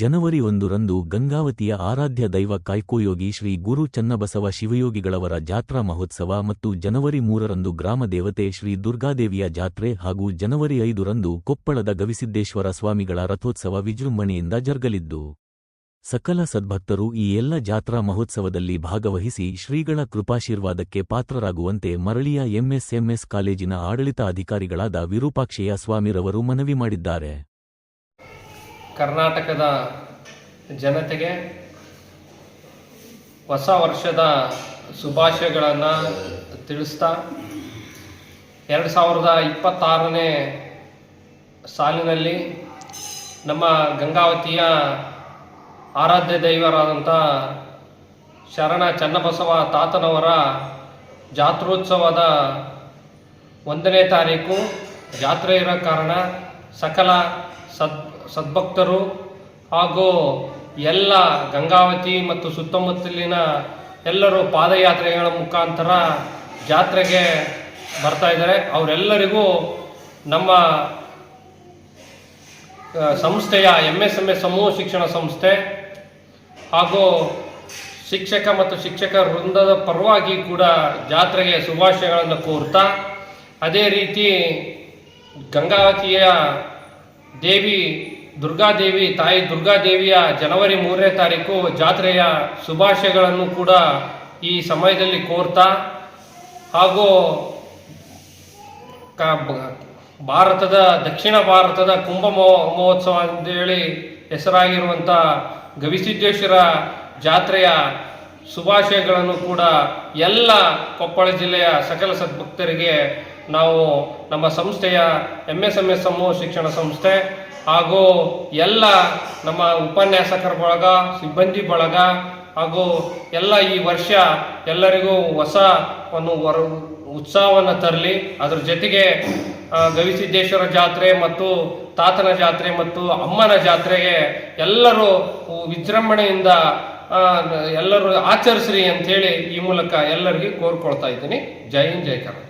ಜನವರಿ ಒಂದರಂದು ಗಂಗಾವತಿಯ ಆರಾಧ್ಯ ದೈವ ಕಾಯ್ಕೋಯೋಗಿ ಶ್ರೀ ಗುರು ಚನ್ನಬಸವ ಶಿವಯೋಗಿಗಳವರ ಜಾತ್ರಾ ಮಹೋತ್ಸವ ಮತ್ತು ಜನವರಿ ಮೂರರಂದು ಗ್ರಾಮ ದೇವತೆ ಶ್ರೀ ದುರ್ಗಾದೇವಿಯ ಜಾತ್ರೆ ಹಾಗೂ ಜನವರಿ ಐದರಂದು ಕೊಪ್ಪಳದ ಗವಿಸಿದ್ದೇಶ್ವರ ಸ್ವಾಮಿಗಳ ರಥೋತ್ಸವ ವಿಜೃಂಭಣೆಯಿಂದ ಜರುಗಲಿದ್ದು, ಸಕಲ ಸದ್ಭಕ್ತರು ಈ ಎಲ್ಲ ಜಾತ್ರಾ ಮಹೋತ್ಸವದಲ್ಲಿ ಭಾಗವಹಿಸಿ ಶ್ರೀಗಳ ಕೃಪಾಶೀರ್ವಾದಕ್ಕೆ ಪಾತ್ರರಾಗುವಂತೆ ಮರಳಿಯ ಎಂಎಸ್ಎಂಎಸ್ ಕಾಲೇಜಿನ ಆಡಳಿತ ಅಧಿಕಾರಿಗಳಾದ ವಿರೂಪಾಕ್ಷಯ್ಯ ಸ್ವಾಮಿರವರು ಮನವಿ ಮಾಡಿದ್ದಾರೆ. ಕರ್ನಾಟಕದ ಜನತೆಗೆ ಹೊಸ ವರ್ಷದ ಶುಭಾಶಯಗಳನ್ನು ತಿಳಿಸ್ತಾ ಎರಡು ಸಾವಿರದ ಇಪ್ಪತ್ತಾರನೇ ಸಾಲಿನಲ್ಲಿ ನಮ್ಮ ಗಂಗಾವತಿಯ ಆರಾಧ್ಯ ದೈವರಾದಂಥ ಶರಣ ಚನ್ನಬಸವ ತಾತನವರ ಜಾತ್ರೋತ್ಸವದ ಒಂದನೇ ತಾರೀಕು. ಜಾತ್ರೆ ಇರೋ ಕಾರಣ ಸಕಲ ಸದ್ ಸದ್ಭಕ್ತರು ಹಾಗೂ ಎಲ್ಲ ಗಂಗಾವತಿ ಮತ್ತು ಸುತ್ತಮುತ್ತಲಿನ ಎಲ್ಲರೂ ಪಾದಯಾತ್ರೆಗಳ ಮುಖಾಂತರ ಜಾತ್ರೆಗೆ ಬರ್ತಾ ಇದ್ದಾರೆ. ಅವರೆಲ್ಲರಿಗೂ ನಮ್ಮ ಸಂಸ್ಥೆಯ ಎಂ ಎಸ್ ಎಂ ಎಸ್ ಸಮೂಹ ಶಿಕ್ಷಣ ಸಂಸ್ಥೆ ಹಾಗೂ ಶಿಕ್ಷಕ ಮತ್ತು ಶಿಕ್ಷಕ ವೃಂದದ ಪರವಾಗಿ ಕೂಡ ಜಾತ್ರೆಗೆ ಶುಭಾಶಯಗಳನ್ನು ಕೋರ್ತಾ, ಅದೇ ರೀತಿ ಗಂಗಾವತಿಯ ದೇವಿ ದುರ್ಗಾದೇವಿ, ತಾಯಿ ದುರ್ಗಾದೇವಿಯ ಜನವರಿ ಮೂರನೇ ತಾರೀಕು ಜಾತ್ರೆಯ ಶುಭಾಶಯಗಳನ್ನು ಕೂಡ ಈ ಸಮಯದಲ್ಲಿ ಕೋರ್ತಾ ಹಾಗೂ ಭಾರತದ, ದಕ್ಷಿಣ ಭಾರತದ ಕುಂಭ ಮಹೋ- ಮಹೋತ್ಸವ ಅಂತೇಳಿ ಹೆಸರಾಗಿರುವಂಥ ಗವಿಸಿದ್ದೇಶ್ವರ ಜಾತ್ರೆಯ ಶುಭಾಶಯಗಳನ್ನು ಕೂಡ ಎಲ್ಲ ಕೊಪ್ಪಳ ಜಿಲ್ಲೆಯ ಸಕಲ ಸದ್ಭಕ್ತರಿಗೆ ನಾವು ನಮ್ಮ ಸಂಸ್ಥೆಯ ಎಂ ಎಸ್ ಎಂ ಎಸ್ ಸಮೂಹ ಶಿಕ್ಷಣ ಸಂಸ್ಥೆ ಹಾಗೂ ಎಲ್ಲ ನಮ್ಮ ಉಪನ್ಯಾಸಕರ ಬಳಗ, ಸಿಬ್ಬಂದಿ ಬಳಗ ಹಾಗೂ ಎಲ್ಲ ಈ ವರ್ಷ ಎಲ್ಲರಿಗೂ ಹೊಸ ಒಂದು ವರ ಉತ್ಸಾಹವನ್ನು ತರಲಿ. ಅದರ ಜೊತೆಗೆ ಗವಿಸಿದ್ದೇಶ್ವರ ಜಾತ್ರೆ ಮತ್ತು ತಾತನ ಜಾತ್ರೆ ಮತ್ತು ಅಮ್ಮನ ಜಾತ್ರೆಗೆ ಎಲ್ಲರೂ ವಿಜೃಂಭಣೆಯಿಂದ ಎಲ್ಲರೂ ಆಚರಿಸ್ರಿ ಅಂಥೇಳಿ ಈ ಮೂಲಕ ಎಲ್ಲರಿಗೂ ಕೋರ್ಕೊಳ್ತಾ ಇದ್ದೀನಿ. ಜೈ ಹಿಂದ್, ಜೈ ಕರ್ನಾಟಕ.